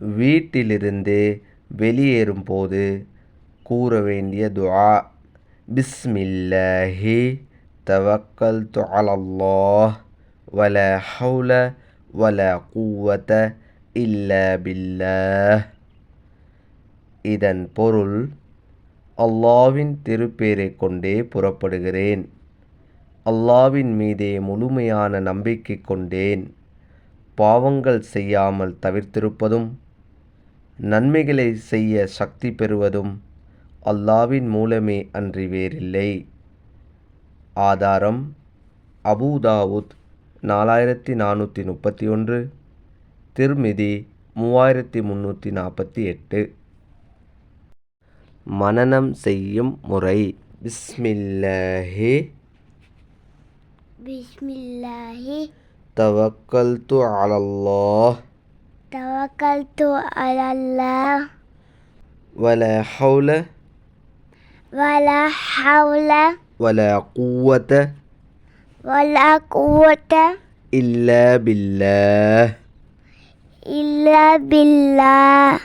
வீட்டிலிருந்து வெளியேறும்போது கூற வேண்டிய துஆ பிஸ்மில்லாஹி தவக்கல் அலல்லாஹ் வல ஹவுல வல குவத இல்ல பில்லாஹ். இதன் பொருள் அல்லாவின் திருப்பேரை கொண்டே புறப்படுகிறேன். அல்லாவின் மீதே முழுமையான நம்பிக்கை கொண்டேன். பாவங்கள் செய்யாமல் தவிர்த்திருப்பதும் நன்மைகளை செய்ய சக்தி பெறுவதும் அல்லாவின் மூலமே அன்றி வேறில்லை. ஆதாரம் அபூதாவுத் நாலாயிரத்தி நானூற்றி முப்பத்தி ஒன்று. திருமிதி மூவாயிரத்தி முந்நூற்றி நாற்பத்தி எட்டு. மனனம் செய்யும் முறை. பிஸ்மில்லாஹி. பிஸ்மில்லாஹி. தவக்கல்து அலல்லாஹ். தவக்கல்து அலல்லாஹ் வல ஹவுல வலா ஹவுல வல குவத வலா குவத இல்ல பில்லாஹ் இல்லா பில்லாஹ்